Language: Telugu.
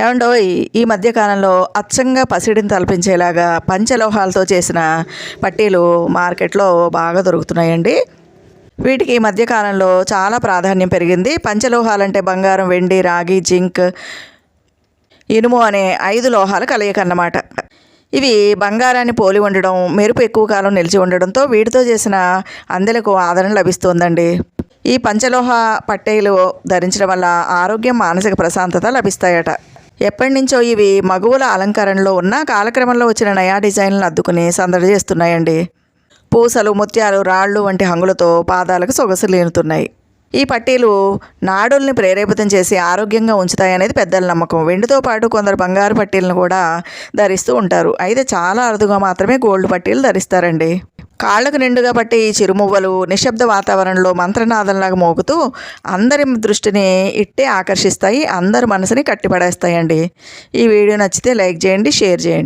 ఏమండో ఈ మధ్యకాలంలో అచ్చంగా పసిడిని తలపించేలాగా పంచలోహాలతో చేసిన పట్టీలు మార్కెట్లో బాగా దొరుకుతున్నాయండి. వీటికి ఈ మధ్యకాలంలో చాలా ప్రాధాన్యం పెరిగింది. పంచలోహాలంటే బంగారం వెండి రాగి జింక్ ఇనుము అనే ఐదు లోహాల కలయిక అన్నమాట. ఇవి బంగారాన్ని పోలి ఉండడం మెరుపు ఎక్కువ కాలం నిలిచి ఉండడంతో వీటితో చేసిన అందెలకు ఆదరణ లభిస్తోందండి. ఈ పంచలోహ పట్టేలు ధరించడం వల్ల ఆరోగ్యం మానసిక ప్రశాంతత లభిస్తాయట. ఎప్పటి నుంచో ఇవి మగువుల అలంకరణలో ఉన్న కాలక్రమంలో వచ్చిన నయా డిజైన్లను అద్దుకుని సందడి చేస్తున్నాయండి. పూసలు ముత్యాలు రాళ్ళు వంటి హంగులతో పాదాలకు సొగసు లేనుతున్నాయి. ఈ పట్టీలు నాడుల్ని ప్రేరేపితం చేసి ఆరోగ్యంగా ఉంచుతాయనేది పెద్దల నమ్మకం. వెండితో పాటు కొందరు బంగారు పట్టీలను కూడా ధరిస్తూ ఉంటారు. అయితే చాలా అరుదుగా మాత్రమే గోల్డ్ పట్టీలు ధరిస్తారండి. కాళ్ళకు నిండుగా పట్టి ఈ చిరుమువ్వలు నిశ్శబ్ద వాతావరణంలో మంత్రనాదంలాగా మోగుతూ అందరి దృష్టిని ఇట్టే ఆకర్షిస్తాయి అందరి మనసుని కట్టిపడేస్తాయండి. ఈ వీడియో నచ్చితే లైక్ చేయండి షేర్ చేయండి.